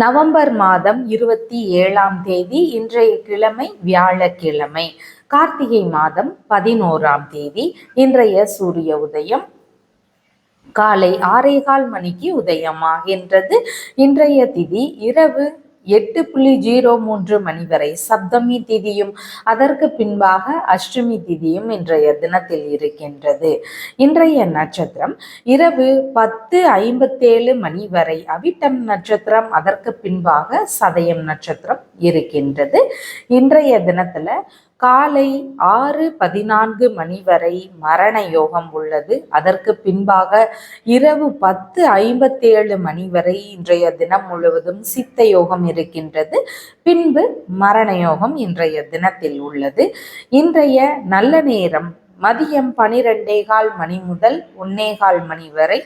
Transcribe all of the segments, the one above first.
November மாதம் இருபத்தி ஏழாம் தேதி இன்றைய கிழமை வியாழக்கிழமை. கார்த்திகை மாதம் பதினோராம் தேதி இன்றைய சூரிய உதயம். காலை ஆறேகால் மணிக்கு உதயமாகின்றது. இன்றைய திதி இரவு எட்டு புள்ளி ஜீரோ மூன்று மணி வரை சப்தமி திதியும் அதற்கு பின்பாக அஷ்டமி திதியும் இன்றைய தினத்தில் இருக்கின்றது. இன்றைய நட்சத்திரம் இரவு பத்து ஐம்பத்தேழு மணி வரை அவிட்டம் நட்சத்திரம் அதற்கு பின்பாக சதயம் நட்சத்திரம் இருக்கின்றது. இன்றைய தினத்துல காலை ஆறு பதினான்கு மணி வரை மரண யோகம் உள்ளது. அதற்கு பின்பாக இரவு பத்து ஐம்பத்தேழு மணி வரை இன்றைய தினம் முழுவதும் சித்த யோகம் இருக்கின்றது. பின்பு மரண யோகம் இன்றைய தினத்தில் உள்ளது. இன்றைய நல்ல நேரம் மதியம் பனிரெண்டே கால் மணி முதல் ஒன்னே கால் மணி வரை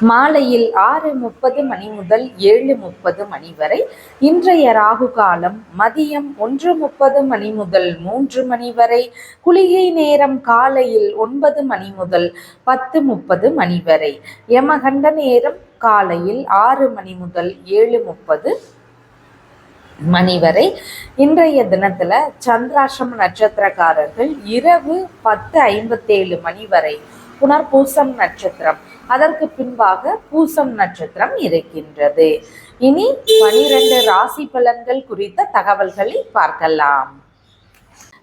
மாலையில் ஆறு முப்பது மணி முதல் ஏழு முப்பது மணி வரை இன்றைய ராகு காலம் மதியம் ஒன்று முப்பது மணி முதல் மூன்று மணி வரை குளிகை நேரம் காலையில் ஒன்பது மணி முதல் பத்து முப்பது மணி வரை யமகண்ட நேரம் காலையில் ஆறு மணி முதல் ஏழு முப்பது மணி வரை. இன்றைய தினத்துல சந்திராசிரம நட்சத்திரக்காரர்கள் இரவு பத்து ஐம்பத்தேழு மணி வரை புனர்பூசம் நட்சத்திரம் அதற்கு பின்பாக பூசம் நட்சத்திரம் இருக்கின்றது. இனி பனிரெண்டு ராசி பலன்கள் குறித்த தகவல்களை பார்க்கலாம்.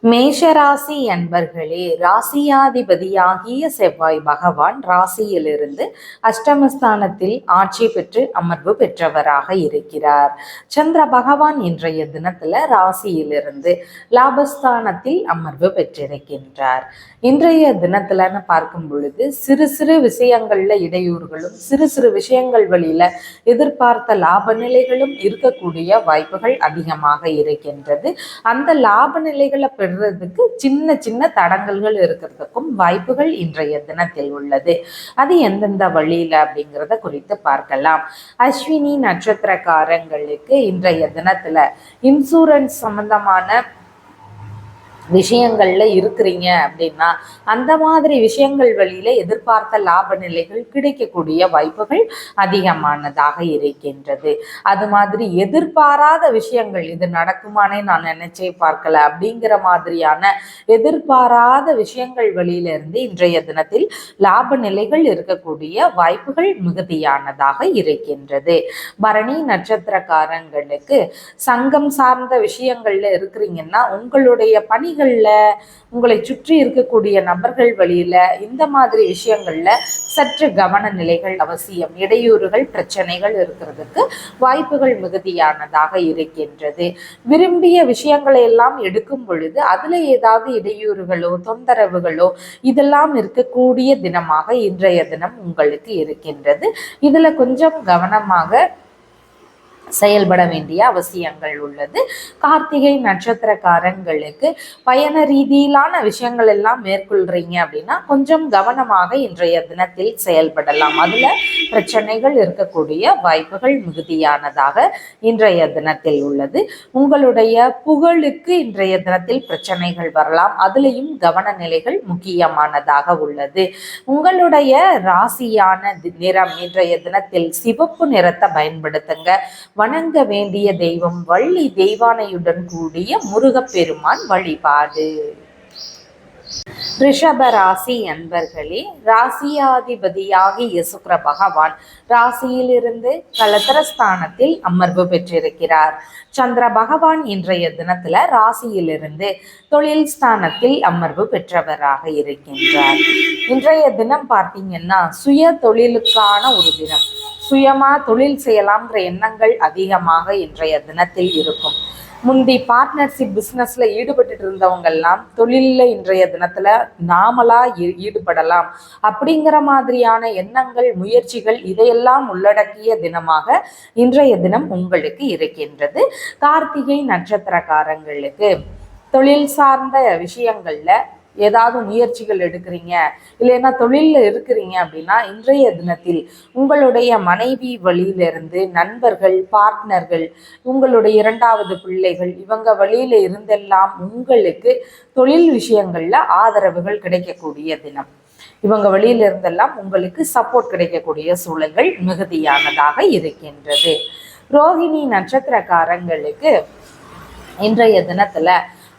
மேஷராசி அன்பர்களே ராசியாதிபதியாகிய செவ்வாய் பகவான் ராசியிலிருந்து அஷ்டமஸ்தானத்தில் ஆட்சி பெற்று அமர்வு பெற்றவராக இருக்கிறார். சந்திர பகவான் இன்றைய தினத்துல ராசியிலிருந்து லாபஸ்தானத்தில் அமர்வு பெற்றிருக்கின்றார். இன்றைய தினத்துலன்னு பார்க்கும் பொழுது சிறு சிறு விஷயங்கள்ல இடையூறுகளும் சிறு சிறு விஷயங்கள் வழியில எதிர்பார்த்த லாப நிலைகளும் இருக்கக்கூடிய வாய்ப்புகள் அதிகமாக இருக்கின்றது. அந்த லாப நிலைகளை பெறுறதுக்கு சின்ன சின்ன தடங்கல்கள் இருக்கிறதுக்கும் வாய்ப்புகள் இன்றைய தினத்தில் உள்ளது. அது எந்தெந்த வழியில் அப்படிங்கிறத குறித்து பார்க்கலாம். அஸ்வினி நட்சத்திரக்காரங்களுக்கு இன்றைய தினத்தில் இன்சூரன்ஸ் சம்பந்தமான விஷயங்கள்ல இருக்கிறீங்க அப்படின்னா அந்த மாதிரி விஷயங்கள் வழியில எதிர்பார்த்த லாப நிலைகள் கிடைக்கக்கூடிய வாய்ப்புகள் அதிகமானதாக இருக்கின்றது. அது மாதிரி எதிர்பாராத விஷயங்கள் இது நடக்குமானே நான் நினைச்சே பார்க்கல அப்படிங்கிற மாதிரியான எதிர்பாராத விஷயங்கள் வழியில இருந்து இன்றைய தினத்தில் லாப நிலைகள் இருக்கக்கூடிய வாய்ப்புகள் மிகுதியானதாக இருக்கின்றது. பரணி நட்சத்திரக்காரங்களுக்கு சங்கம் சார்ந்த விஷயங்கள்ல இருக்கிறீங்கன்னா உங்களுடைய பணிகள் வழிகளில் உங்களை சுற்றி இருக்கக்கூடிய நபர்கள் வழியில இந்த மாதிரி விஷயங்களில் சற்று கவன நிலைகள் அவசியம். இடையூறுகள் பிரச்சனைகள் இருக்கிறதுக்கு வாய்ப்புகள் மிகுதியானதாக இருக்கின்றது. விரும்பிய விஷயங்களை எல்லாம் எடுக்கும் பொழுது அதில் ஏதாவது இடையூறுகளோ தொந்தரவுகளோ இதெல்லாம் இருக்கக்கூடிய தினமாக இன்றைய தினம் உங்களுக்கு இருக்கின்றது. இதில் கொஞ்சம் கவனமாக செயல்பட வேண்டிய அவசியங்கள் உள்ளது. கார்த்திகை நட்சத்திரக்காரங்களுக்கு பயண ரீதியிலான விஷயங்கள் எல்லாம் மேற்கொள்றீங்க அப்படின்னா கொஞ்சம் கவனமாக இன்றைய தினத்தில் செயல்படலாம். அதுல பிரச்சனைகள் இருக்கக்கூடிய வாய்ப்புகள் மிகுதியானதாக இன்றைய தினத்தில் உள்ளது. உங்களுடைய புகழுக்கு இன்றைய தினத்தில் பிரச்சனைகள் வரலாம். அதுலேயும் கவன நிலைகள் முக்கியமானதாக உள்ளது. உங்களுடைய ராசியான நிறம் இன்றைய தினத்தில் சிவப்பு நிறத்தை பயன்படுத்துங்க. வணங்க வேண்டிய தெய்வம் வள்ளி தெய்வானையுடன் கூடிய முருகப்பெருமான் வழிபாடு. ரிஷப ராசி அன்பர்களே ராசியாதிபதியாகி சுக்கர பகவான் ராசியிலிருந்து கலத்திரஸ்தானத்தில் அமர்வு பெற்றிருக்கிறார். சந்திர பகவான் இன்றைய தினத்துல ராசியிலிருந்து தொழில் ஸ்தானத்தில் அமர்வு பெற்றவராக இருக்கின்றார். இன்றைய தினம் பார்த்தீங்கன்னா சுய தொழிலுக்கான ஒரு தினம். சுயமா தொழில் செய்யலாம்ன்ற எண்ணங்கள் அதிகமாக இன்றைய தினத்தில் இருக்கும். முந்தி பார்ட்னர்ஷிப் பிஸ்னஸ்ல ஈடுபட்டு இருந்தவங்கெல்லாம் தொழிலில் இன்றைய தினத்துல நாமளா ஈடுபடலாம். அப்படிங்கிற மாதிரியான எண்ணங்கள் முயற்சிகள் இதையெல்லாம் உள்ளடக்கிய தினமாக இன்றைய தினம் உங்களுக்கு இருக்கின்றது. கார்த்திகை நட்சத்திரக்காரங்களுக்கு தொழில் சார்ந்த விஷயங்கள்ல ஏதாவது முயற்சிகள் எடுக்கிறீங்க இல்லைன்னா தொழிலில் இருக்கிறீங்க அப்படின்னா இன்றைய தினத்தில் உங்களுடைய மனைவி வழியிலிருந்து நண்பர்கள் பார்ட்னர்கள் உங்களுடைய இரண்டாவது பிள்ளைகள் இவங்க வழியில இருந்தெல்லாம் உங்களுக்கு தொழில் விஷயங்களில் ஆதரவுகள் கிடைக்கக்கூடிய தினம். இவங்க வழியில இருந்தெல்லாம் உங்களுக்கு சப்போர்ட் கிடைக்கக்கூடிய சூழல்கள் மிகுதியானதாக இருக்கின்றது. ரோஹிணி நட்சத்திரக்காரங்களுக்கு இன்றைய தினத்துல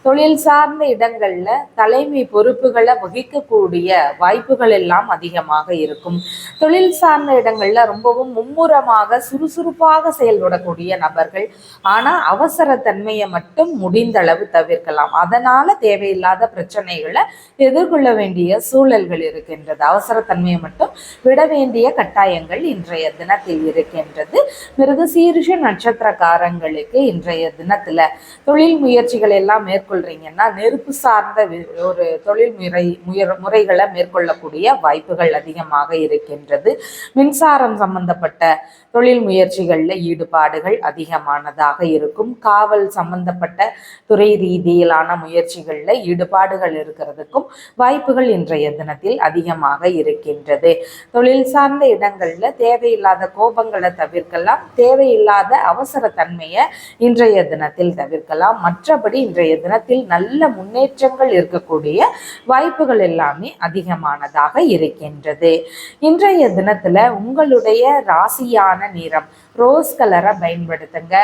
தொழில் சார்ந்த இடங்கள்ல தலைமை பொறுப்புகளை வகிக்கக்கூடிய வாய்ப்புகள் எல்லாம் அதிகமாக இருக்கும். தொழில் சார்ந்த இடங்கள்ல ரொம்பவும் மும்முரமாக சுறுசுறுப்பாக செயல்படக்கூடிய நபர்கள். ஆனா அவசர தன்மையை மட்டும் முடிந்த அளவு தவிர்க்கலாம். அதனால தேவையில்லாத பிரச்சனைகளை எதிர்கொள்ள வேண்டிய சூழல்கள் இருக்கின்றது. அவசரத்தன்மையை மட்டும் விட வேண்டிய கட்டாயங்கள் இன்றைய தினத்தில் இருக்கின்றது. மிருகசீரிஷ நட்சத்திரக்காரங்களுக்கு இன்றைய தினத்துல தொழில் முயற்சிகள் எல்லாம் மேற்கொள்ள மேற்கொள்றீங்கன்னா நெருப்பு சார்ந்த ஒரு தொழில் முறை முயற முறைகளை மேற்கொள்ளக்கூடிய வாய்ப்புகள் அதிகமாக இருக்கின்றது. மின்சாரம் சம்பந்தப்பட்ட தொழில் முயற்சிகளில் ஈடுபாடுகள் அதிகமானதாக இருக்கும். காவல் சம்பந்தப்பட்ட துறை ரீதியிலான முயற்சிகளில் ஈடுபாடுகள் இருக்கிறதுக்கும் வாய்ப்புகள் இன்றைய தினத்தில் அதிகமாக இருக்கின்றது. தொழில் சார்ந்த இடங்களில் தேவையில்லாத கோபங்களை தவிர்க்கலாம். தேவையில்லாத அவசர தன்மையை இன்றைய தினத்தில் தவிர்க்கலாம். மற்றபடி இன்றைய தினத்தில் தளத்தில் நல்ல முன்னேற்றங்கள் இருக்கக்கூடிய வாய்ப்புகள் எல்லாமே அதிகமானதாக இருக்கின்றது. இன்றைய தினத்துல உங்களுடைய ராசியான நிறம் ரோஸ் கலரை பயன்படுத்துங்க.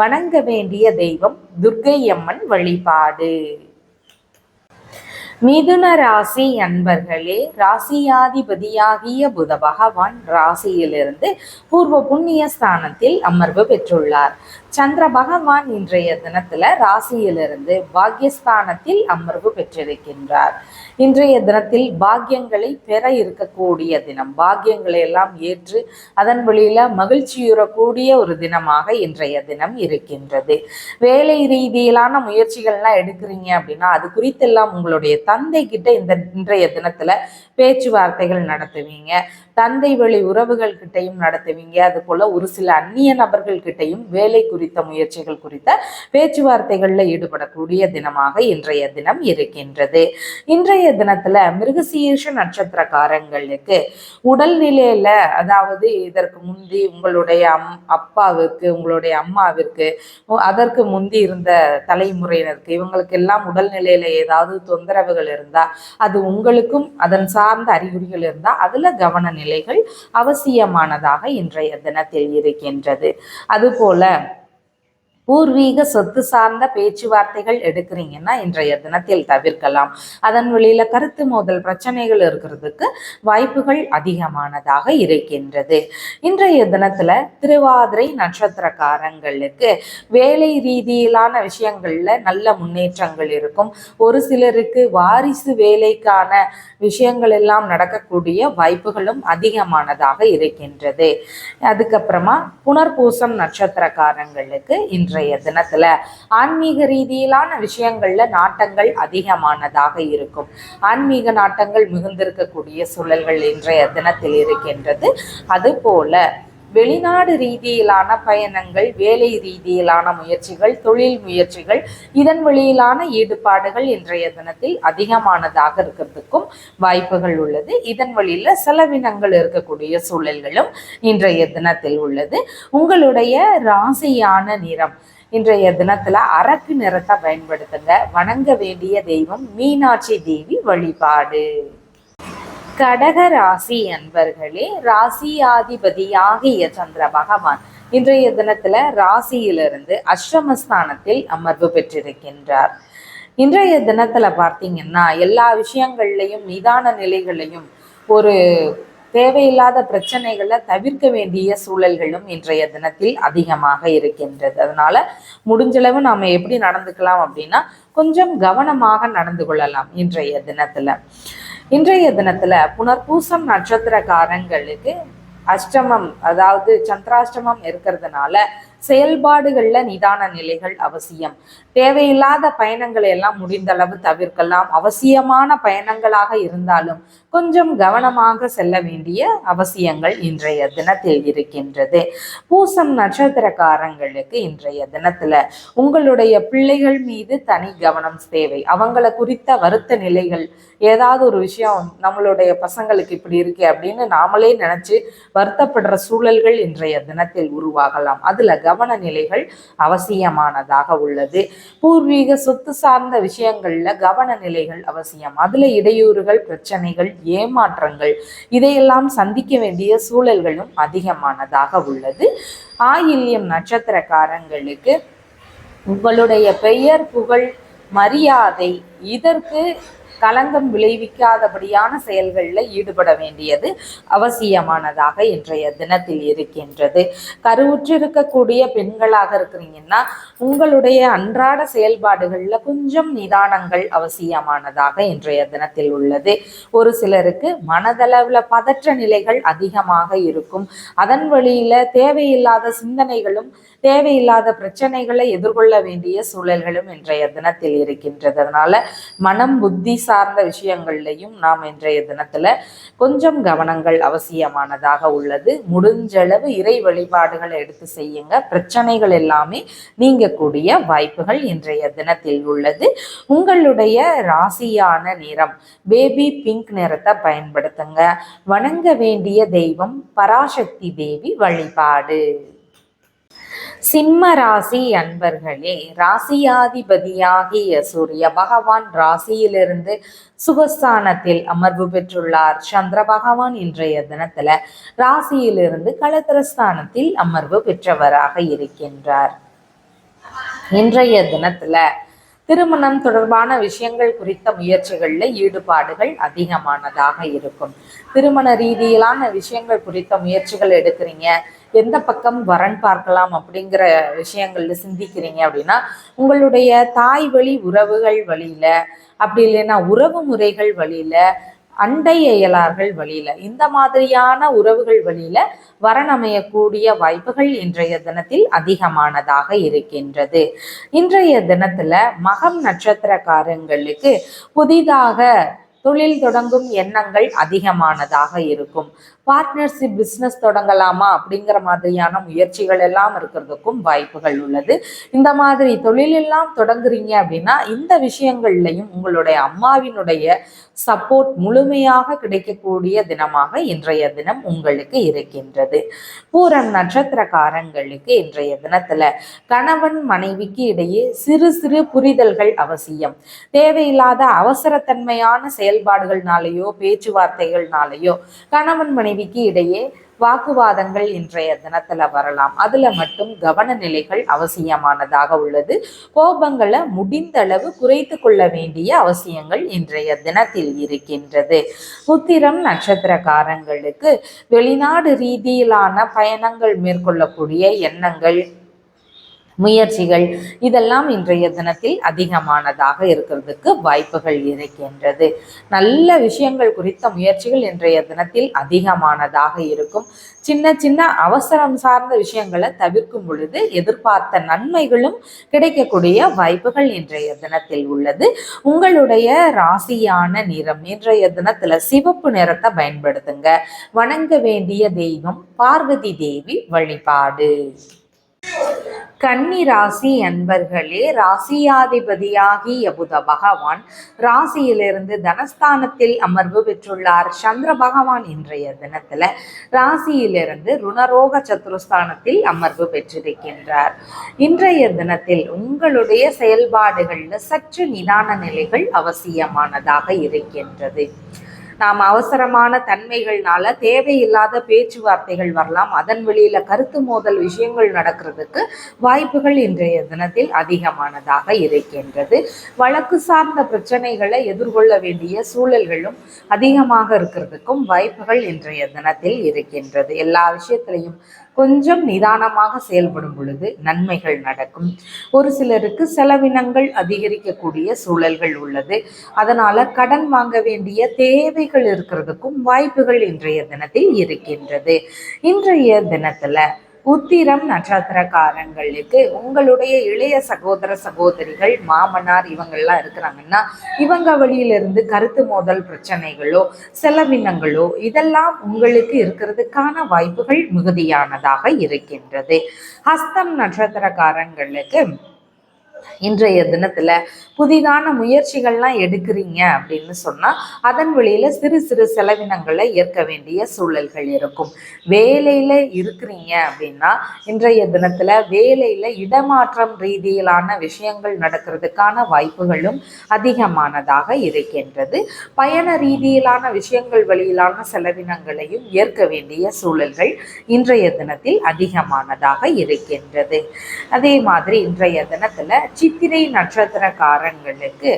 வணங்க வேண்டிய தெய்வம் துர்கை அம்மன் வழிபாடு. மிதுன ராசி அன்பர்களே ராசியாதிபதியாகிய புத பகவான் ராசியிலிருந்து பூர்வ புண்ணிய ஸ்தானத்தில் அமர்வு பெற்றுள்ளார். சந்திர பகவான் இன்றைய தினத்துல ராசியிலிருந்து பாக்யஸ்தானத்தில் அமர்வு பெற்றிருக்கின்றார். இன்றைய தினத்தில் பாக்கியங்களை பெற இருக்கக்கூடிய தினம். பாக்கியங்களை எல்லாம் ஏற்று அதன் வழியில மகிழ்ச்சியுறக்கூடிய ஒரு தினமாக இன்றைய தினம் இருக்கின்றது. வேலை ரீதியிலான முயற்சிகள்லாம் எடுக்கிறீங்க அப்படின்னா அது குறித்தெல்லாம் உங்களுடைய தந்தை கிட்ட இந்த இன்றைய தினத்துல பேச்சுவார்த்தைகள் நடத்துவீங்க. தந்தை வழி உறவுகள் கிட்டையும் நடத்துவீங்க. அது போல ஒரு சில அந்நிய நபர்கள் கிட்டையும் வேலை குறித்த முயற்சிகள் குறித்த பேச்சுவார்த்தைகளில் ஈடுபடக்கூடிய தினமாக இன்றைய தினம் இருக்கின்றது. இன்றைய தினத்துல மிருகசீர்ஷ நட்சத்திரக்காரங்களுக்கு உடல்நிலையில அதாவது இதற்கு முந்தி உங்களுடைய அம் அப்பாவிற்கு உங்களுடைய அம்மாவிற்கு அதற்கு முந்தி இருந்த தலைமுறையினருக்கு இவங்களுக்கு எல்லாம் உடல்நிலையில ஏதாவது தொந்தரவுகள் இருந்தா அது உங்களுக்கும் அதன் சார்ந்த அறிகுறிகள் இருந்தா அதுல கவனம் நிலைகள் அவசியமானதாக இன்றைய தினத்தில் இருக்கின்றது. அதுபோல பூர்வீக சொத்து சார்ந்த பேச்சுவார்த்தைகள் எடுக்கிறீங்கன்னா இன்றைய தினத்தில் தவிர்க்கலாம். அதன் வழியில கருத்து மோதல் பிரச்சனைகள் இருக்கிறதுக்கு வாய்ப்புகள் அதிகமானதாக இருக்கின்றது. இன்றைய தினத்துல திருவாதிரை நட்சத்திரக்காரங்களுக்கு வேலை ரீதியிலான விஷயங்கள்ல நல்ல முன்னேற்றங்கள் இருக்கும். ஒரு சிலருக்கு வாரிசு வேலைக்கான விஷயங்கள் எல்லாம் நடக்கக்கூடிய வாய்ப்புகளும் அதிகமானதாக இருக்கின்றது. அதுக்கப்புறமா புனர்பூசம் நட்சத்திரக்காரங்களுக்கு இன்று இன்றைய தினத்துல ஆன்மீக ரீதியிலான விஷயங்கள்ல நாட்டங்கள் அதிகமானதாக இருக்கும். ஆன்மீக நாட்டங்கள் மிகுந்திருக்கக்கூடிய சூழல்கள் இன்றைய தினத்தில் இருக்கின்றது. அது போல வெளிநாடு ரீதியிலான பயணங்கள் வேலை ரீதியிலான முயற்சிகள் தொழில் முயற்சிகள் இதன் வழியிலான ஈடுபாடுகள் இன்றைய தினத்தில் அதிகமானதாக இருக்கிறதுக்கும் வாய்ப்புகள் உள்ளது. இதன் வழியில் செலவினங்கள் இருக்கக்கூடிய சூழல்களும் இன்றைய தினத்தில் உள்ளது. உங்களுடைய ராசியான நிறம் இன்றைய தினத்துல அரக்கு நிறத்தை பயன்படுத்துங்க. வணங்க வேண்டிய தெய்வம் மீனாட்சி தேவி வழிபாடு. கடக ராசி அன்பர்களே ராசியாதிபதியாகிய சந்திர பகவான் இன்றைய தினத்துல ராசியிலிருந்து அஷ்டமஸ்தானத்தில் அமர்வு பெற்றிருக்கின்றார். இன்றைய தினத்துல பார்த்தீங்கன்னா எல்லா விஷயங்கள்லையும் நிதான நிலைகளையும் ஒரு தேவையில்லாத பிரச்சனைகளை தவிர்க்க வேண்டிய சூழல்களும் இன்றைய தினத்தில் அதிகமாக இருக்கின்றது. அதனால முடிஞ்சளவு நாம எப்படி நடந்துக்கலாம் அப்படின்னா கொஞ்சம் கவனமாக நடந்து கொள்ளலாம் இன்றைய தினத்துல. இன்றைய தினத்துல புனர்பூசம் நட்சத்திரக்காரங்களுக்கு அஷ்டமம் அதாவது சந்திராஷ்டமம் இருக்கிறதுனால செயல்பாடுகள்ல நிதான நிலைகள் அவசியம். தேவையில்லாத பயணங்களை எல்லாம் முடிந்த அளவு தவிர்க்கலாம். அவசியமான பயணங்களாக இருந்தாலும் கொஞ்சம் கவனமாக செல்ல வேண்டிய அவசியங்கள் இன்றைய தினத்தில் இருக்கின்றது. பூசம் நட்சத்திரக்காரங்களுக்கு இன்றைய தினத்துல உங்களுடைய பிள்ளைகள் மீது தனி கவனம் தேவை. அவங்கள குறித்த வருத்த நிலைகள் ஏதாவது ஒரு விஷயம் நம்மளுடைய பசங்களுக்கு இப்படி இருக்கு அப்படின்னு நாமளே நினைச்சு வருத்தப்படுற சூழல்கள் இன்றைய தினத்தில் உருவாகலாம். அதுல கவன நிலைகள் அவசியமானதாக உள்ளது. பூர்வீக சொத்து சார்ந்த விஷயங்கள்ல கவன நிலைகள் அவசியம். அதுல இடையூறுகள் பிரச்சனைகள் ஏமாற்றங்கள் இதையெல்லாம் சந்திக்க வேண்டிய சூழல்களும் அதிகமானதாக உள்ளது. ஆயில்யம் நட்சத்திரக்காரங்களுக்கு உங்களுடைய பெயர் புகழ் மரியாதை இதற்கு களங்கம் விளைவிக்காதபடியான செயல்களில் ஈடுபட வேண்டியது அவசியமானதாக இன்றைய தினத்தில் இருக்கின்றது. கருவுற்றிருக்கக்கூடிய பெண்களாக இருக்கிறீங்கன்னா உங்களுடைய அன்றாட செயல்பாடுகளில் கொஞ்சம் நிதானங்கள் அவசியமானதாக இன்றைய தினத்தில் உள்ளது. ஒரு சிலருக்கு மனதளவில் பதற்ற நிலைகள் அதிகமாக இருக்கும். அதன் வழியில தேவையில்லாத சிந்தனைகளும் தேவையில்லாத பிரச்சனைகளை எதிர்கொள்ள வேண்டிய சூழல்களும் இன்றைய தினத்தில் இருக்கின்றது. அதனால மனம் புத்தி சார்ந்த விஷயங்கள்லையும் நாம் இன்றைய தினத்துல கொஞ்சம் கவனங்கள் அவசியமானதாக உள்ளது. முடிஞ்சளவு இறை வழிபாடுகளை எடுத்து செய்யுங்க. பிரச்சனைகள் எல்லாமே நீங்கக்கூடிய வாய்ப்புகள் இன்றைய தினத்தில் உள்ளது. உங்களுடைய ராசியான நிறம் பேபி பிங்க் நிறத்தை பயன்படுத்துங்க. வணங்க வேண்டிய தெய்வம் பராசக்தி தேவி வழிபாடு. சிம்ம ராசி அன்பர்களே ராசியாதிபதியாகிய சூரிய பகவான் ராசியிலிருந்து சுகஸ்தானத்தில் அமர்வு பெற்றுள்ளார். சந்திர பகவான் இன்றைய தினத்துல ராசியிலிருந்து கலத்திரஸ்தானத்தில் அமர்வு பெற்றவராக இருக்கின்றார். இன்றைய தினத்துல திருமணம் தொடர்பான விஷயங்கள் குறித்த முயற்சிகளில் ஈடுபாடுகள் அதிகமானதாக இருக்கும். திருமண ரீதியிலான விஷயங்கள் குறித்த முயற்சிகள் எடுக்கிறீங்க. எந்த பக்கம் வரன் பார்க்கலாம் அப்படிங்கிற விஷயங்கள்ல சிந்திக்கிறீங்க அப்படின்னா உங்களுடைய தாய் வழி உறவுகள் வழியில அப்படி இல்லைன்னா உறவு முறைகள் வழியில அண்டை அயலார்கள் வழியில இந்த மாதிரியான உறவுகள் வழியில வரணமையக்கூடிய வாய்ப்புகள் இன்றைய தினத்தில் அதிகமானதாக இருக்கின்றது. இன்றைய தினத்துல மகம் நட்சத்திரக்காரங்களுக்கு புதிதாக தொழில் தொடங்கும் எண்ணங்கள் அதிகமானதாக இருக்கும். பார்ட்னர்ஷிப் பிஸ்னஸ் தொடங்கலாமா அப்படிங்கிற மாதிரியான முயற்சிகள் எல்லாம் இருக்கிறதுக்கும் வாய்ப்புகள் உள்ளது. இந்த மாதிரி தொழில் எல்லாம் தொடங்குறீங்க அப்படின்னா இந்த விஷயங்கள்லையும் உங்களுடைய அம்மாவினுடைய சப்போர்ட் முழுமையாக கிடைக்கக்கூடிய தினமாக இன்றைய தினம் உங்களுக்கு இருக்கின்றது. பூரம் நட்சத்திரக்காரங்களுக்கு இன்றைய தினத்துல கணவன் மனைவிக்கு இடையே சிறு சிறு புரிதல்கள் அவசியம். தேவையில்லாத அவசரத்தன்மையான செயல்பாடுகள்னாலேயோ பேச்சுவார்த்தைகள்னாலேயோ கணவன் மனைவி மனைவிக்கு இடையே வாக்குவாதங்கள் இன்றைய தினத்துல வரலாம். அதுல மட்டும் கவன நிலைகள் அவசியமானதாக உள்ளது. கோபங்களை முடிந்தளவு குறைத்து கொள்ள வேண்டிய அவசியங்கள் இன்றைய தினத்தில் இருக்கின்றது. உத்திரம் நட்சத்திரக்காரங்களுக்கு வெளிநாடு ரீதியிலான பயணங்கள் மேற்கொள்ளக்கூடிய எண்ணங்கள் முயற்சிகள் இதெல்லாம் இன்றைய தினத்தில் அதிகமானதாக இருக்கிறதுக்கு வாய்ப்புகள் இருக்கின்றது. நல்ல விஷயங்கள் குறித்த முயற்சிகள் இன்றைய தினத்தில் அதிகமானதாக இருக்கும். சின்ன சின்ன அவசரம் சார்ந்த விஷயங்களை தவிர்க்கும் பொழுது எதிர்பார்த்த நன்மைகளும் கிடைக்கக்கூடிய வாய்ப்புகள் இன்றைய தினத்தில் உள்ளது. உங்களுடைய ராசியான நிறம் இன்றைய தினத்துல சிவப்பு நிறத்தை பயன்படுத்துங்க. வணங்க வேண்டிய தெய்வம் பார்வதி தேவி வழிபாடு. கன்னி ராசி அன்பர்களே ராசியாதிபதியாகிய புத பகவான் ராசியிலிருந்து தனஸ்தானத்தில் அமர்வு பெற்றுள்ளார். சந்திர பகவான் இன்றைய தினத்துல ராசியிலிருந்து ருணரோக சத்துருஸ்தானத்தில் அமர்வு பெற்றிருக்கின்றார். இன்றைய தினத்தில் உங்களுடைய செயல்பாடுகள்ல சற்று நிதான நிலைகள் அவசியமானதாக இருக்கின்றது. நாம் அவசரமான தன்மைகள்னால தேவையில்லாத பேச்சுவார்த்தைகள் வரலாம். அதன் வெளியில கருத்து மோதல் விஷயங்கள் நடக்கிறதுக்கு வாய்ப்புகள் இன்றைய தினத்தில் அதிகமானதாக இருக்கின்றது. வழக்கு சார்ந்த பிரச்சனைகளை எதிர்கொள்ள வேண்டிய சூழல்களும் அதிகமாக இருக்கிறதுக்கும் வாய்ப்புகள் இன்றைய தினத்தில் இருக்கின்றது. எல்லா விஷயத்திலையும் கொஞ்சம் நிதானமாக செயல்படும் பொழுது நன்மைகள் நடக்கும். ஒரு சிலருக்கு செலவினங்கள் அதிகரிக்கக்கூடிய சூழல்கள் உள்ளது. அதனால கடன் வாங்க வேண்டிய தேவைகள் இருக்கிறதுக்கும் வாய்ப்புகள் இன்றைய தினத்தில் இருக்கின்றது. இன்றைய தினத்துல உத்திரம் நட்சத்திரக்காரங்களுக்கு உங்களுடைய இளைய சகோதர சகோதரிகள் மாமனார் இவங்கெல்லாம் இருக்கிறாங்கன்னா இவங்க வழியிலிருந்து கருத்து மோதல் பிரச்சனைகளோ செலவினங்களோ இதெல்லாம் உங்களுக்கு இருக்கிறதுக்கான வாய்ப்புகள் மிகுதியானதாக இருக்கின்றது. ஹஸ்தம் நட்சத்திரக்காரங்களுக்கு இன்றைய தினத்துல புதிதான முயற்சிகள்லாம் எடுக்கிறீங்க அப்படின்னு சொன்னா அதன் வழியில சிறு சிறு செலவினங்களை ஏற்க வேண்டிய சூழல்கள் இருக்கும். வேலையில இருக்கிறீங்க அப்படின்னா இன்றைய தினத்துல வேலையில இடமாற்றம் ரீதியிலான விஷயங்கள் நடக்கிறதுக்கான வாய்ப்புகளும் அதிகமானதாக இருக்கின்றது. பயண ரீதியிலான விஷயங்கள் வழியிலான செலவினங்களையும் ஏற்க வேண்டிய சூழல்கள் இன்றைய தினத்தில் அதிகமானதாக இருக்கின்றது. அதே மாதிரி இன்றைய தினத்துல சித்திரை நட்சத்திரக்காரங்களுக்கு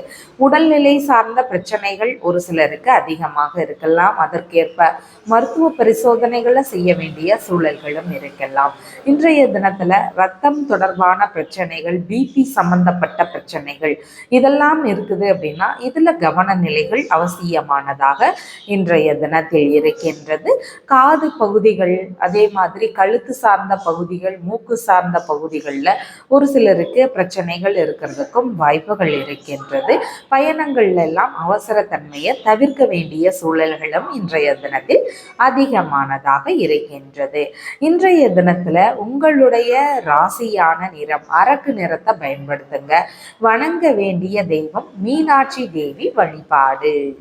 உடல்நிலை சார்ந்த பிரச்சனைகள் ஒரு சிலருக்கு அதிகமாக இருக்கலாம். அதற்கேற்ப மருத்துவ பரிசோதனைகளை செய்ய வேண்டிய சூழல்களும் இருக்கலாம். இன்றைய தினத்துல ரத்தம் தொடர்பான பிரச்சனைகள் பிபி சம்பந்தப்பட்ட பிரச்சனைகள் இதெல்லாம் இருக்குது அப்படின்னா இதுல கவன நிலைகள் அவசியமானதாக இன்றைய தினத்தில் இருக்கின்றது. காது பகுதிகள் அதே மாதிரி கழுத்து சார்ந்த பகுதிகள் மூக்கு சார்ந்த பகுதிகளில் ஒரு சிலருக்கு பிரச்சனைகள் இருக்கிறதுக்கும் வாய்ப்புகள் இருக்கின்றது. பயணங்கள் எல்லாம் அவசரத்தன்மையை தவிர்க்க வேண்டிய சூழல்களும் இன்றைய தினத்தில் அதிகமானதாக இருக்கின்றது. இன்றைய தினத்துல உங்களுடைய ராசியான நிறம் அரக்கு நிறத்தை பயன்படுத்துங்க. வணங்க வேண்டிய தெய்வம் மீனாட்சி தேவி வழிபாடு.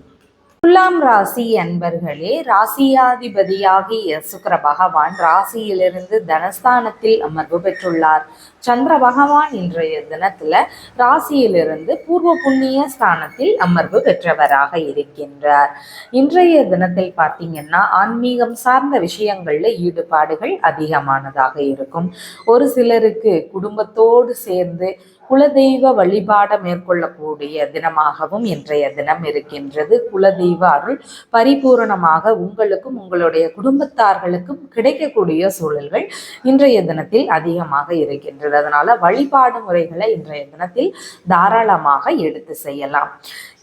துலாம் ராசி அன்பர்களே ராசியாதிபதியாகிய சுக்கர பகவான் ராசியிலிருந்து தனஸ்தானத்தில் அமர்வு பெற்றுள்ளார். சந்திர பகவான் இன்றைய தினத்துல ராசியிலிருந்து பூர்வ புண்ணிய ஸ்தானத்தில் அமர்வு பெற்றவராக இருக்கின்றார். இன்றைய தினத்தில் பார்த்தீங்கன்னா ஆன்மீகம் சார்ந்த விஷயங்கள்ல ஈடுபாடுகள் அதிகமானதாக இருக்கும். ஒரு சிலருக்கு குடும்பத்தோடு சேர்ந்து குலதெய்வ வழிபாட மேற்கொள்ளக்கூடிய தினமாகவும் இன்றைய தினம் இருக்கின்றது. குலதெய்வ அருள் பரிபூரணமாக உங்களுக்கும் உங்களுடைய குடும்பத்தார்களுக்கும் கிடைக்கக்கூடிய சூழல்கள் இன்றைய தினத்தில் அதிகமாக இருக்கின்றது அதனால வழிபாடு முறைகளை இன்றைய தினத்தில் தாராளமாக எடுத்து செய்யலாம்.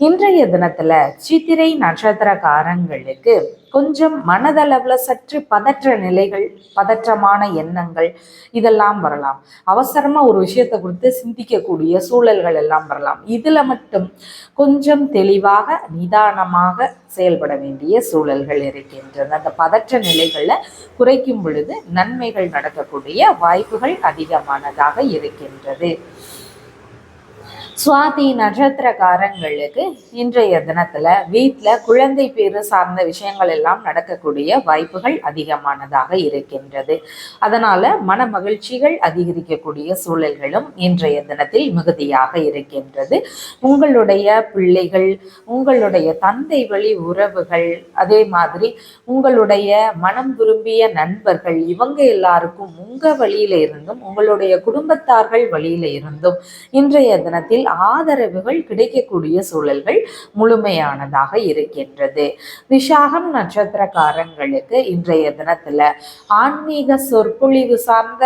இன்றைய தினத்துல சித்திரை நட்சத்திரக்காரங்களுக்கு கொஞ்சம் மனதளவில் சற்று பதற்ற நிலைகள் பதற்றமான எண்ணங்கள் இதெல்லாம் வரலாம். அவசரமாக ஒரு விஷயத்தை குறித்து சிந்திக்கக்கூடிய சூழல்கள் எல்லாம் வரலாம். இதில் மட்டும் கொஞ்சம் தெளிவாக நிதானமாக செயல்பட வேண்டிய சூழல்கள் இருக்கின்றன. அந்த பதற்ற நிலைகளை குறைக்கும் பொழுது நன்மைகள் நடக்கக்கூடிய வாய்ப்புகள் அதிகமானதாக இருக்கின்றது. சுவாதி நட்சத்திரக்காரங்களுக்கு இன்றைய தினத்துல வீட்டில் குழந்தை பேரு சார்ந்த விஷயங்கள் எல்லாம் நடக்கக்கூடிய வாய்ப்புகள் அதிகமானதாக இருக்கின்றது. அதனால மன மகிழ்ச்சிகள் அதிகரிக்கக்கூடிய சூழல்களும் இன்றைய தினத்தில் மிகுதியாக இருக்கின்றது. உங்களுடைய பிள்ளைகள் உங்களுடைய தந்தை வழி உறவுகள் அதே மாதிரி உங்களுடைய மனம் விரும்பிய நண்பர்கள் இவங்க எல்லாருக்கும் உங்க வழியில இருந்தும் உங்களுடைய குடும்பத்தார்கள் வழியில இருந்தும் இன்றைய தினத்தில் ஆதரவுகள் கிடைக்கக்கூடிய சூழல்கள் முழுமையானதாக இருக்கின்றது. விஷாகம் நட்சத்திரக்காரங்களுக்கு இன்றைய தினத்துல ஆன்மீக சொற்பொழிவு சார்ந்த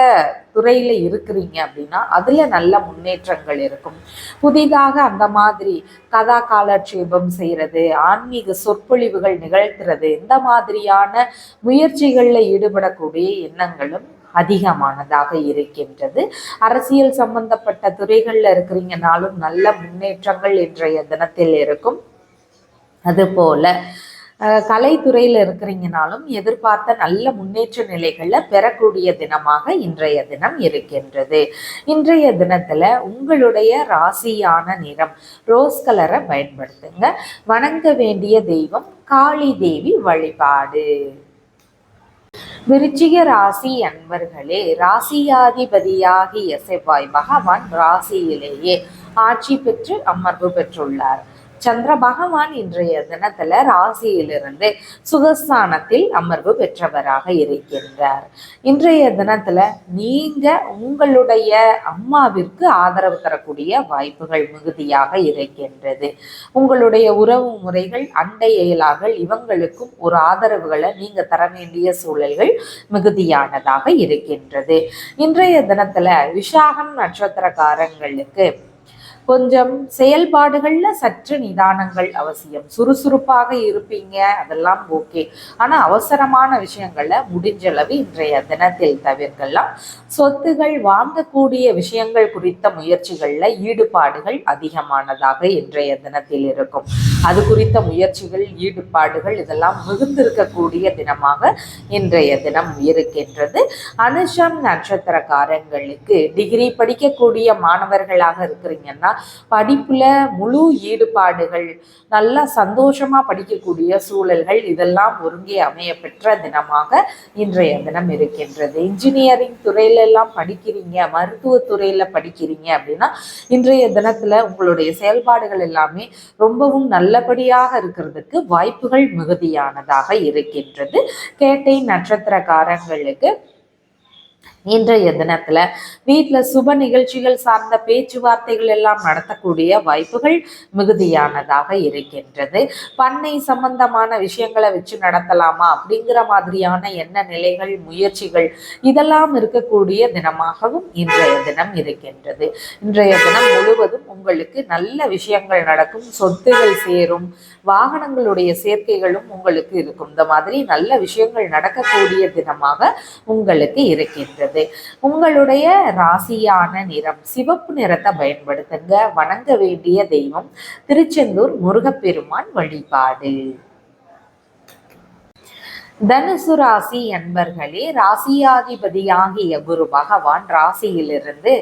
துறையில் இருக்கிறீங்க அப்படின்னா அதில் நல்ல முன்னேற்றங்கள் இருக்கும். புதிதாக அந்த மாதிரி கதா காலட்சேபம் செய்கிறது ஆன்மீக சொற்பொழிவுகள் நிகழ்த்துறது இந்த மாதிரியான முயற்சிகளில் ஈடுபடக்கூடிய எண்ணங்களும் அதிகமானதாக இருக்கின்றது. அரசியல் சம்பந்தப்பட்ட துறைகளில் இருக்கிறீங்கனாலும் நல்ல முன்னேற்றங்கள் இன்றைய தினத்தில் இருக்கும். அதுபோல கலைத்துறையில் இருக்கிறீங்கனாலும் எதிர்பார்த்த நல்ல முன்னேற்ற நிலைகளை பெறக்கூடிய தினமாக இன்றைய தினம் இருக்கின்றது. இன்றைய தினத்தில் உங்களுடைய ராசியான நிறம் ரோஸ் கலரை பயன்படுத்துங்க. வணங்க வேண்டிய தெய்வம் காளி தேவி வழிபாடு. விருச்சிக ராசி அன்பர்களே ராசியாதிபதியாகிய செவ்வாய் பகவான் ராசியிலேயே ஆட்சி பெற்று அமர்வு பெற்றுள்ளார். சந்திர பகவான் இன்றைய தினத்துல ராசியிலிருந்து சுகஸ்தானத்தில் அமர்வு பெற்றவராக இருக்கின்றார். இன்றைய தினத்துல நீங்க உங்களுடைய அம்மாவிற்கு ஆதரவு தரக்கூடிய வாய்ப்புகள் மிகுதியாக இருக்கின்றது. உங்களுடைய உறவு முறைகள் அண்டை இவங்களுக்கும் ஒரு ஆதரவுகளை நீங்க தர வேண்டிய சூழல்கள் மிகுதியானதாக இருக்கின்றது. இன்றைய தினத்துல விஷாகம் நட்சத்திரக்காரங்களுக்கு கொஞ்சம் செயல்பாடுகளில் சற்று நிதானங்கள் அவசியம். சுறுசுறுப்பாக இருப்பீங்க அதெல்லாம் ஓகே. ஆனால் அவசரமான விஷயங்களை முடிஞ்சளவு இன்றைய தினத்தில் தவிர்க்கலாம். சொத்துகள் வாங்கக்கூடிய விஷயங்கள் குறித்த முயற்சிகளில் ஈடுபாடுகள் அதிகமானதாக இன்றைய தினத்தில் இருக்கும். அது குறித்த முயற்சிகள் ஈடுபாடுகள் இதெல்லாம் மிகுந்திருக்கக்கூடிய தினமாக இன்றைய தினம் இருக்கின்றது. அனுஷம் நட்சத்திரக்காரங்களுக்கு டிகிரி படிக்கக்கூடிய மாணவர்களாக இருக்கிறீங்கன்னா படிப்புல முழு ஈடுபாடுகள் நல்லா சந்தோஷமா படிக்கக்கூடிய சூழல்கள் இதெல்லாம் ஒருங்கே அமைய பெற்ற தினமாக இன்றைய தினம் இருக்கின்றது. இன்ஜினியரிங் துறையில எல்லாம் படிக்கிறீங்க மருத்துவத்துறையில படிக்கிறீங்க அப்படின்னா இன்றைய தினத்துல உங்களுடைய செயல்பாடுகள் எல்லாமே ரொம்பவும் நல்லபடியாக இருக்கிறதுக்கு வாய்ப்புகள் மிகுதியானதாக இருக்கின்றது. கேட்டை நட்சத்திரக்காரங்களுக்கு இன்றைய தினத்துல வீட்டுல சுப நிகழ்ச்சிகள் சார்ந்த பேச்சுவார்த்தைகள் எல்லாம் நடத்தக்கூடிய வாய்ப்புகள் மிகுதியானதாக இருக்கின்றது. பண்ணை சம்பந்தமான விஷயங்களை வச்சு நடத்தலாமா அப்படிங்கிற மாதிரியான என்ன நிலைகள் முயற்சிகள் இதெல்லாம் இருக்கக்கூடிய தினமாகவும் இன்றைய தினம் இருக்கின்றது. இன்றைய தினம் முழுவதும் உங்களுக்கு நல்ல விஷயங்கள் நடக்கும் சொத்துகள் சேரும் வாகனங்களுடைய சேர்க்கைகளும் உங்களுக்கு இருக்கும். இந்த மாதிரி நல்ல விஷயங்கள் நடக்கக்கூடிய தினமாக உங்களுக்கு இருக்கின்றது. உங்களுடைய ராசியான நிறம் சிவப்பு நிறத்தை பயன்படுத்துங்க. வணங்க வேண்டிய தெய்வம் திருச்செந்தூர் முருகப்பெருமான் வழிபாடு. தனுசு ராசி அன்பர்களே ராசியாதிபதியாகிய குரு பகவான் ராசியிலிருந்து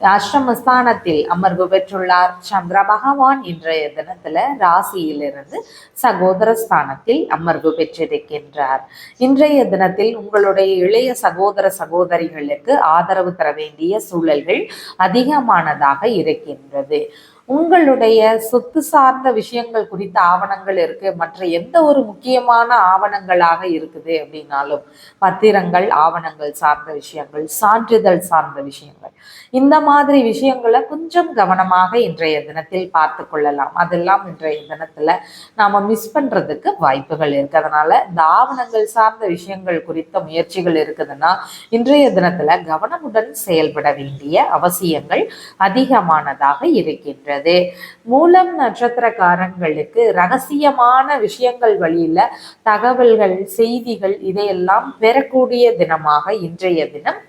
அஷ்டமஸ்தானத்தில் அமர்வு பெற்றுள்ளார். சந்திர பகவான் இன்றைய தினத்துல ராசியிலிருந்து சகோதர ஸ்தானத்தில் அமர்வு பெற்றிருக்கின்றார். இன்றைய தினத்தில் உங்களுடைய இளைய சகோதர சகோதரிகளுக்கு ஆதரவு தர வேண்டிய சூழல்கள் அதிகமானதாக இருக்கின்றது. உங்களுடைய சொத்து சார்ந்த விஷயங்கள் குறித்த ஆவணங்கள் இருக்கு. மற்ற எந்த ஒரு முக்கியமான ஆவணங்களாக இருக்குது அப்படின்னாலும் பத்திரங்கள் ஆவணங்கள் சார்ந்த விஷயங்கள் சான்றிதழ் சார்ந்த விஷயங்கள். இந்த மாதிரி விஷயங்களை கொஞ்சம் கவனமாக இன்றைய தினத்தில் பார்த்து கொள்ளலாம். அதெல்லாம் இன்றைய தினத்துல நாம மிஸ் பண்றதுக்கு வாய்ப்புகள் இருக்கு. அதனால இந்த ஆவணங்கள் சார்ந்த விஷயங்கள் குறித்த முயற்சிகள் இருக்குதுன்னா இன்றைய தினத்துல கவனமுடன் செயல்பட வேண்டிய அவசியங்கள் அதிகமானதாக இருக்கின்றது மூலம் நட்சத்திரக்காரங்களுக்கு ரகசியமான விஷயங்கள் வழியில தகவல்கள் செய்திகள் இதையெல்லாம் பெறக்கூடிய தினமாக இன்றைய தினம்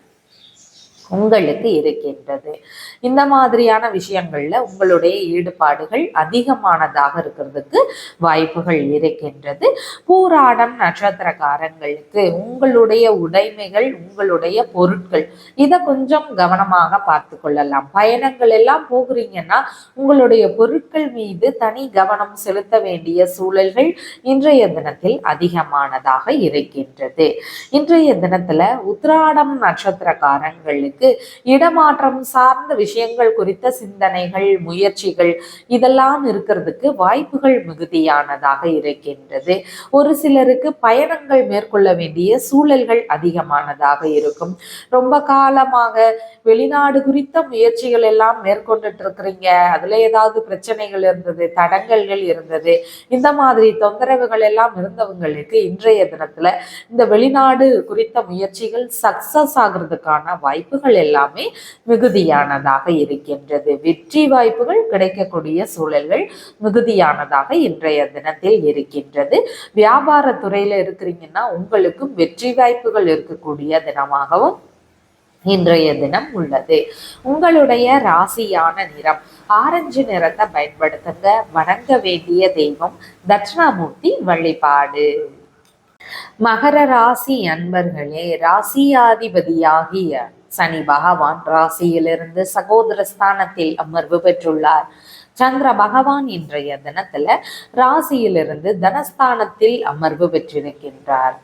உங்களுக்கு இருக்கின்றது. இந்த மாதிரியான விஷயங்கள்ல உங்களுடைய ஈடுபாடுகள் அதிகமானதாக இருக்கிறதுக்கு வாய்ப்புகள் இருக்கின்றது. பூராடம் நட்சத்திரக்காரங்களுக்கு உங்களுடைய உடைமைகள் உங்களுடைய பொருட்கள் இதை கொஞ்சம் கவனமாக பார்த்து கொள்ளலாம். பயணங்கள் எல்லாம் போகிறீங்கன்னா உங்களுடைய பொருட்கள் மீது தனி கவனம் செலுத்த வேண்டிய சூழல்கள் இன்றைய தினத்தில் அதிகமானதாக இருக்கின்றது. இன்றைய தினத்துல உத்ராடம் நட்சத்திரக்காரங்களுக்கு இடமாற்றம் சார்ந்த விஷயங்கள் குறித்த சிந்தனைகள் முயற்சிகள் இதெல்லாம் இருக்கிறதுக்கு வாய்ப்புகள் மிகுதியானதாக இருக்கின்றது. ஒரு சிலருக்கு பயணங்கள் மேற்கொள்ள வேண்டிய சூழல்கள் அதிகமானதாக இருக்கும். ரொம்ப காலமாக வெளிநாடு குறித்த முயற்சிகள் எல்லாம் மேற்கொண்டுட்டு இருக்கிறீங்க. அதுல ஏதாவது பிரச்சனைகள் இருந்தது தடங்கல்கள் இருந்தது. இந்த மாதிரி தொந்தரவுகள் எல்லாம் இருந்தவங்களுக்கு இன்றைய தினத்துல இந்த வெளிநாடு குறித்த முயற்சிகள் சக்சஸ் ஆகுறதுக்கான வாய்ப்புகள் வாய்ப்புகள் எல்லாமே மிகுதியானதாக இருக்கின்றது. வெற்றி வாய்ப்புகள் கிடைக்கக்கூடிய சூழல்கள் மிகுதியானதாக இன்றைய தினத்தில் இருக்கின்றது. வியாபார துறையில இருக்கிறீங்கன்னா உங்களுக்கும் வெற்றி வாய்ப்புகள் இருக்கக்கூடிய தினமாகவும் இன்றைய தினம் உள்ளது. உங்களுடைய ராசியான நிறம் ஆரஞ்சு நிறத்தை பயன்படுத்துங்க. வணங்க வேண்டிய தெய்வம் தட்சிணாமூர்த்தி வழிபாடு. மகர ராசி அன்பர்களே ராசியாதிபதியாகிய சனி பகவான் ராசியிலிருந்து சகோதர ஸ்தானத்தில் அமர்வு பெற்றுள்ளார். சந்திர பகவான் இன்றைய தினத்துல ராசியிலிருந்து தனஸ்தானத்தில் அமர்வு பெற்றிருக்கின்றார்.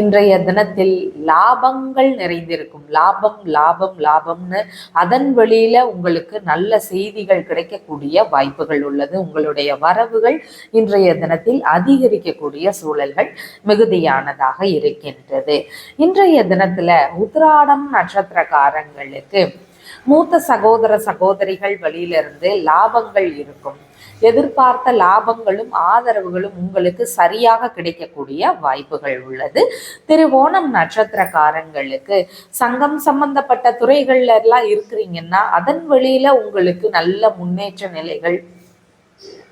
இன்றைய தினத்தில் லாபங்கள் நிறைந்திருக்கும். லாபம் லாபம் லாபம்னு அதன் வழியில உங்களுக்கு நல்ல செய்திகள் கிடைக்கக்கூடிய வாய்ப்புகள் உள்ளது. உங்களுடைய வரவுகள் இன்றைய தினத்தில் அதிகரிக்கக்கூடிய சூழல்கள் மிகுதியானதாக இருக்கின்றது. இன்றைய தினத்துல உத்ராடம் நட்சத்திரக்காரங்களுக்கு மூத்த சகோதர சகோதரிகள் வழியிலிருந்து லாபங்கள் இருக்கும். எதிர்பார்த்த லாபங்களும் ஆதரவுகளும் உங்களுக்கு சரியாக கிடைக்கக்கூடிய வாய்ப்புகள் உள்ளது. திருவோணம் நட்சத்திரக்காரங்களுக்கு சங்கம் சம்பந்தப்பட்ட துறைகள்ல எல்லாம் இருக்கிறீங்கன்னா அதன் வழியில உங்களுக்கு நல்ல முன்னேற்ற நிலைகள்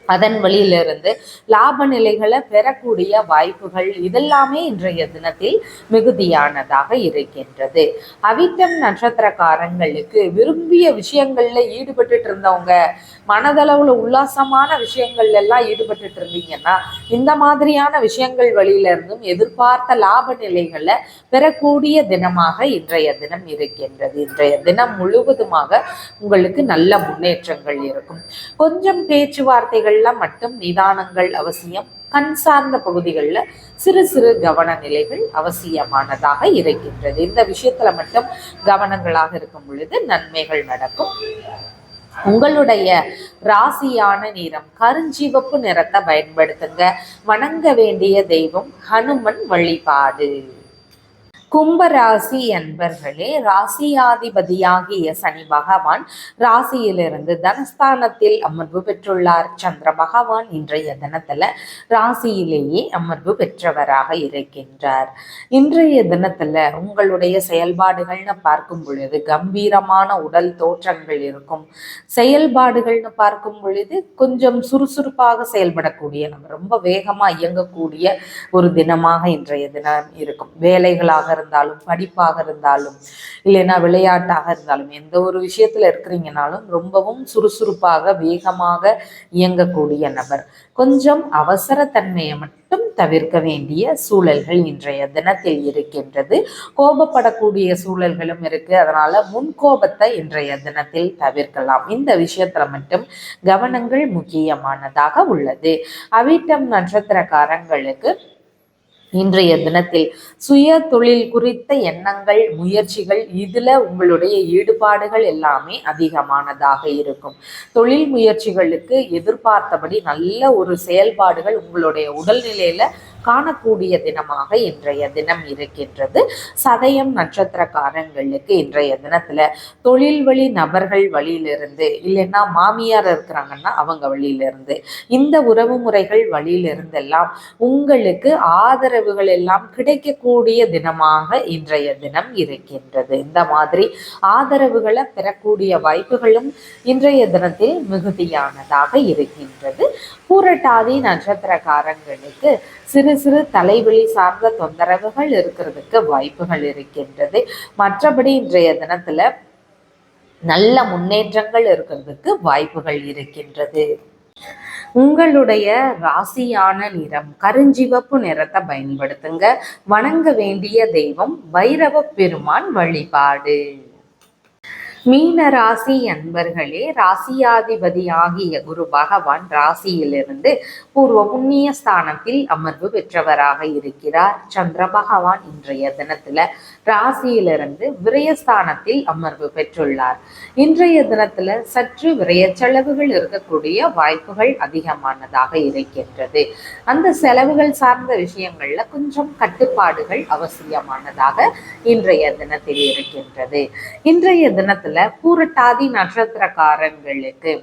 அதன் வழியிலிருந்து லாப நிலைகளை பெறக்கூடிய வாய்ப்புகள் இதெல்லாமே இன்றைய தினத்தில் மிகுதியானதாக இருக்கின்றது. அவிட்டம் நட்சத்திரக்காரங்களுக்கு விரும்பிய விஷயங்கள்ல ஈடுபட்டுட்டு இருந்தவங்க மனதளவுல உல்லாசமான விஷயங்கள் எல்லாம் ஈடுபட்டுட்டு இருந்தீங்கன்னா இந்த மாதிரியான விஷயங்கள் வழியில இருந்தும் எதிர்பார்த்த லாப நிலைகளை பெறக்கூடிய தினமாக இன்றைய தினம் இருக்கின்றது. இன்றைய தினம் முழுவதுமாக உங்களுக்கு நல்ல முன்னேற்றங்கள் இருக்கும். கொஞ்சம் பேச்சுவார்த்தைகள் பகுதிகளில் மட்டும் நிதானங்கள் அவசியம். கண் சார்ந்த பகுதிகளில் சிறு சிறு கவன நிலைகள் அவசியமானதாக இருக்கின்றது. இந்த விஷயத்துல மட்டும் கவனங்களாக இருக்கும் பொழுது நன்மைகள் நடக்கும். உங்களுடைய ராசியான நிறம் கருஞ்சிவப்பு நிறத்தை பயன்படுத்துங்க. வணங்க வேண்டிய தெய்வம் ஹனுமன் வழிபாடு. கும்பராசி என்பர்களே ராசியாதிபதியாகிய சனி பகவான் ராசியிலிருந்து தனஸ்தானத்தில் அமர்வு பெற்றுள்ளார். சந்திர பகவான் இன்றைய தினத்துல ராசியிலேயே அமர்வு பெற்றவராக இருக்கின்றார். இன்றைய தினத்துல உங்களுடைய செயல்பாடுகள்னு பார்க்கும் பொழுது கம்பீரமான உடல் தோற்றங்கள் இருக்கும். செயல்பாடுகள்னு பார்க்கும் பொழுது கொஞ்சம் சுறுசுறுப்பாக செயல்படக்கூடிய நம்ம ரொம்ப வேகமா இயங்கக்கூடிய ஒரு தினமாக இன்றைய தினம் இருக்கும். வேலைகளாக இருந்தாலும் படிப்பாக இருந்தாலும் இல்லைன்னா விளையாட்டாக இருந்தாலும் எந்த ஒரு விஷயத்துல இருக்கிறீங்கனாலும் ரொம்பவும் சுறுசுறுப்பாக வேகமாக இயங்கக்கூடிய நபர். கொஞ்சம் அவசரத்தன்மையை மட்டும் தவிர்க்க வேண்டிய சூழல்கள் இன்றைய தினத்தில் இருக்கின்றது. கோபப்படக்கூடிய சூழல்களும் இருக்கு. அதனால முன்கோபத்தை இன்றைய தினத்தில் தவிர்க்கலாம். இந்த விஷயத்துல மட்டும் கவனங்கள் முக்கியமானதாக உள்ளது. அவிட்டம் நட்சத்திரக்காரங்களுக்கு இன்றைய தினத்தில் சுய தொழில் குறித்த எண்ணங்கள் முயற்சிகள் இதுல உங்களுடைய ஈடுபாடுகள் எல்லாமே அதிகமானதாக இருக்கும். தொழில் முயற்சிகளுக்கு எதிர்பார்த்தபடி நல்ல ஒரு செயல்பாடுகள் உங்களுடைய உடல்நிலையில காணக்கூடிய தினமாக இன்றைய தினம் இருக்கின்றது. சதயம் நட்சத்திரக்காரங்களுக்கு இன்றைய தினத்துல தொழில் வழி நபர்கள் வழியிலிருந்து இல்லைன்னா மாமியார் இருக்கிறாங்கன்னா அவங்க வழியிலிருந்து இந்த உறவு முறைகள் வழியிலிருந்தெல்லாம் உங்களுக்கு ஆதரவுகள் எல்லாம் கிடைக்கக்கூடிய தினமாக இன்றைய தினம் இருக்கின்றது. இந்த மாதிரி ஆதரவுகளை பெறக்கூடிய வாய்ப்புகளும் இன்றைய தினத்தில் மிகுதியானதாக இருக்கின்றது. பூரட்டாதி நட்சத்திரக்காரங்களுக்கு சிறு சிறு தலைவலி சார்ந்த தொந்தரவுகள் இருக்கிறதுக்கு வாய்ப்புகள் இருக்கின்றது. மற்றபடி இன்றைய தினத்துல நல்ல முன்னேற்றங்கள் இருக்கிறதுக்கு வாய்ப்புகள் இருக்கின்றது. உங்களுடைய ராசியான நிறம் கருஞ்சிவப்பு நிறத்தை பயன்படுத்துங்க. வணங்க வேண்டிய தெய்வம் வைரவ பெருமான் வழிபாடு. மீன ராசி அன்பர்களே ராசியாதிபதி ஆகிய குரு பகவான் ராசியிலிருந்து பூர்வ புண்ணிய ஸ்தானத்தில் அமர்வு பெற்றவராக இருக்கிறார். சந்திர பகவான் இன்றைய தினத்துல ராசியிலிருந்து விரயஸ்தானத்தில் அமர்வு பெற்றுள்ளார். இன்றைய தினத்துல சற்று விரய செலவுகள் இருக்கக்கூடிய வாய்ப்புகள் அதிகமானதாக இருக்கின்றது. அந்த செலவுகள் சார்ந்த விஷயங்கள்ல கொஞ்சம் கட்டுப்பாடுகள் அவசியமானதாக இன்றைய தினத்தில் இருக்கின்றது. இன்றைய தினத்துல பூரட்டாதி நட்சத்திரக்காரங்களுக்கு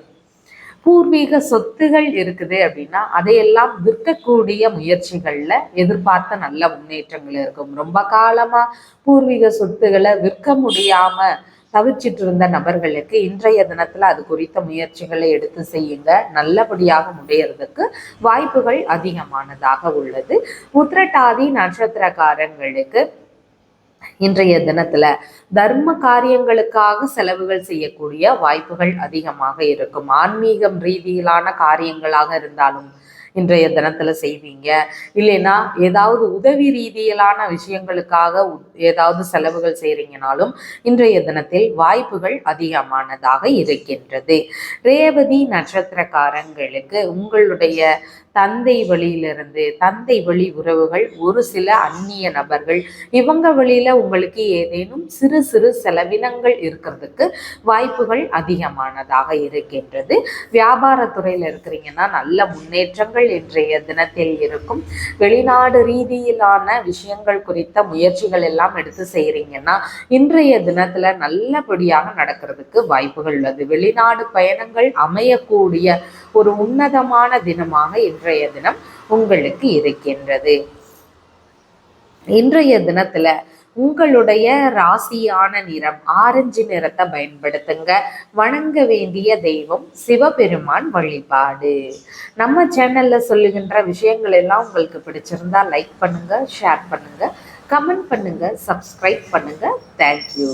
பூர்வீக சொத்துகள் இருக்குது அப்படின்னா அதையெல்லாம் விற்கக்கூடிய முயற்சிகளில் எதிர்பார்த்த நல்ல முன்னேற்றங்கள் இருக்கும். ரொம்ப காலமாக பூர்வீக சொத்துக்களை விற்க முடியாமல் தவிர்ச்சிட்டு இருந்த நபர்களுக்கு இன்றைய தினத்துல அது குறித்த முயற்சிகளை எடுத்து செய்யுங்க. நல்லபடியாக முடியறதுக்கு வாய்ப்புகள் அதிகமானதாக உள்ளது. உத்திரட்டாதி நட்சத்திரக்காரங்களுக்கு இன்றைய தினத்துல தர்ம காரியங்களுக்காக செலவுகள் செய்யக்கூடிய வாய்ப்புகள் அதிகமாக இருக்கும். ஆன்மீகம் ரீதியிலான காரியங்களாக இருந்தாலும் இன்றைய தினத்துல செய்வீங்க. இல்லைன்னா ஏதாவது உதவி ரீதியிலான விஷயங்களுக்காக உ- ஏதாவது செலவுகள் செய்றீங்கனாலும் இன்றைய தினத்தில் வாய்ப்புகள் அதிகமானதாக இருக்கின்றது. ரேவதி நட்சத்திரக்காரங்களுக்கு உங்களுடைய தந்தை வழியிலிருந்து தந்தை வழி உறவுகள் ஒரு சில அந்நிய நபர்கள் இவங்க வழியில உங்களுக்கு ஏதேனும் சிறு சிறு செலவினங்கள் இருக்கிறதுக்கு வாய்ப்புகள் அதிகமானதாக இருக்கின்றது. வியாபாரத்துறையில இருக்கிறீங்கன்னா நல்ல முன்னேற்றங்கள் இன்றைய தினத்தில் இருக்கும். வெளிநாடு ரீதியிலான விஷயங்கள் குறித்த முயற்சிகள் எல்லாம் எடுத்து செய்கிறீங்கன்னா இன்றைய தினத்தில் நல்லபடியாக நடக்கிறதுக்கு வாய்ப்புகள் உள்ளது. வெளிநாடு பயணங்கள் அமையக்கூடிய ஒரு உன்னதமான தினமாக இன்றைய தினம் உங்களுக்கு இருக்கின்றது. இன்றைய தினத்துல உங்களுடைய ராசியான நிறம் ஆரஞ்சு நிறத்தை பயன்படுத்துங்க. வணங்க வேண்டிய தெய்வம் சிவபெருமான் வழிபாடு. நம்ம சேனல்ல சொல்லுகின்ற விஷயங்கள் எல்லாம் உங்களுக்கு பிடிச்சிருந்தா லைக் பண்ணுங்க ஷேர் பண்ணுங்க கமெண்ட் பண்ணுங்க சப்ஸ்கிரைப் பண்ணுங்க. தேங்க்யூ